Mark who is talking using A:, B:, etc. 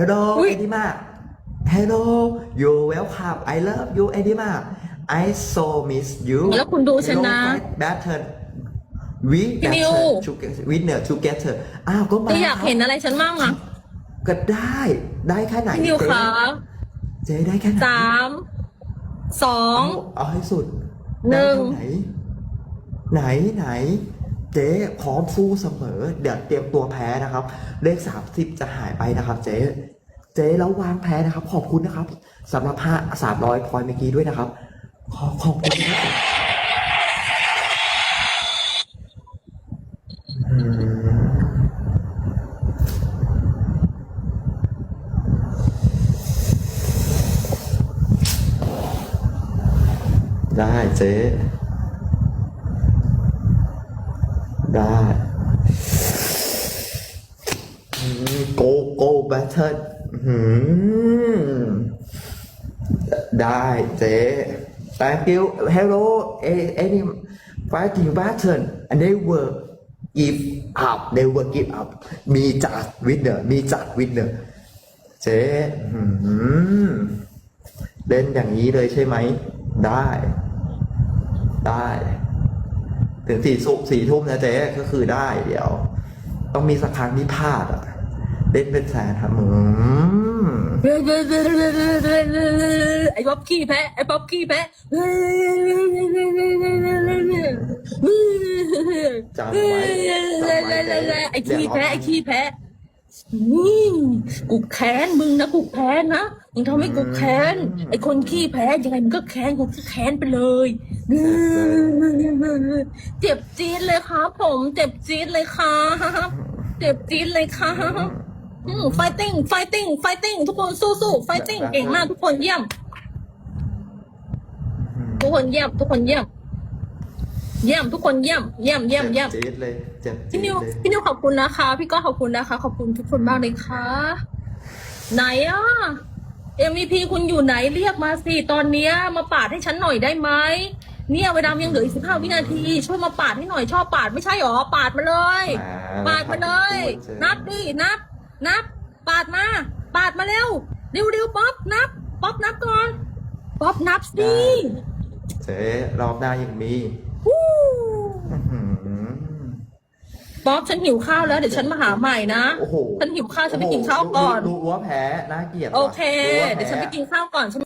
A: Hello
B: อุ๊ย
A: เอดิมา Hello you welcome I love you เอดิมา I so miss you
B: แล้วคุณดูฉันนะ
A: Hello, fight better we
B: พี่นิว
A: better together winner together อ้าวก็มา
B: จะอยากเห็นอะไรฉันมั่งอะ
A: ก็ได้ได้แค่ไหน
B: พี่นิว
A: เจ๊
B: คะ
A: เจ๊ได้แค่ไหน
B: สามสอง
A: เอาเอาให้สุด
B: หนึ่ง
A: ได้เท่าไหน ไหนไหน เจ๊พร้อมสู้เสมอ เดี๋ยวเตรียมตัวแพ้นะครับ เลขสามสิบจะหายไปนะครับ เจ๊เจ๊แล้ววางแพ้นะครับ ขอบคุณนะครับสำหรับห้าสามร้อยพอยเมื่อกี้ด้วยนะครับ ขอขอบคุณนะครับได้เจ๊ ได้โกโก้แบทเทิลได้เจ๊ thank you hello any fighting battle and they will give up they will give up มีจัด winner มีจัด winner เจ๊เล่นอย่างนี้เลยใช่ไหม ได้ ได้ ถึงสี่สุสี่ทุ่มนะเจ๊ก็คือได้เดี๋ยว ต้องมีสักครั้งที่พลาดอะเล่นเป็นแสนครับอืม
B: ไอ้ป๊อปขี้แพะไอ้ป๊อปขี้แพะ
A: จำไว้จำไว้เจ๊
B: ไอ้ขี้แพะไอ้ขี้แพะ นี่กูแค้นมึงนะกูแค้นนะมึงทำให้กูแค้นไอ้คนขี้แพ้ยังไงมึงก็แค้นกูก็แค้นไปเลยเจ็บจี๊ดเลยครับผม เจ็บจี๊ดเลยครับเจ็บจี๊ดเลยครับไฟติ้งไฟติ้งไฟติ้งทุกคนสู้สู้ไฟติ้งเก่งมากทุกคนเยี่ยม ทุกคนเยี่ยมทุกคนเยี่ยม เยี่ยมทุกคนเยี่ยมเยี่ยมเยี่ยมเยี่ยม
A: เจ็บจี๊ดเลยเจ็บจี๊
B: พี่
A: ด
B: นิว
A: เลย
B: พี่นิวขอบคุณนะคะ พี่ก็ขอบคุณนะคะ ขอบคุณทุกคนมากเลยค่ะ ไหนอะ MVP คุณอยู่ไหนเรียกมาสิตอนเนี้ยมาปาดให้ฉันหน่อยได้ไหมเนี่ยเวลายังเหลืออีกสิบห้าวินาที ช่วยมาปาดให้หน่อยชอบปาดไม่ใช่หรอปาดมาเลย ปาดมาเลย นับดินับ นับ ปาดมา ปาดมาเร็วเร็วเร็วป๊อปนับป๊อปนับก่อนป๊อปนับสิ
A: เจ๊รอบหน้ายังมี
B: วู้
A: อื้อหือ
B: ป๊อปฉันหิวข้าวแล้วเดี๋ยวฉันมาหาใหม่นะ
A: โอ้โห
B: ฉันหิวข้าวฉันไปกินข้าวก่อน
A: รู้รู้ว่าแพ้น่าเกลียดว่ะ
B: โอเค
A: รู้ว่าแพ้
B: เดี๋ยวฉันไปกินข้าวก่อนฉัน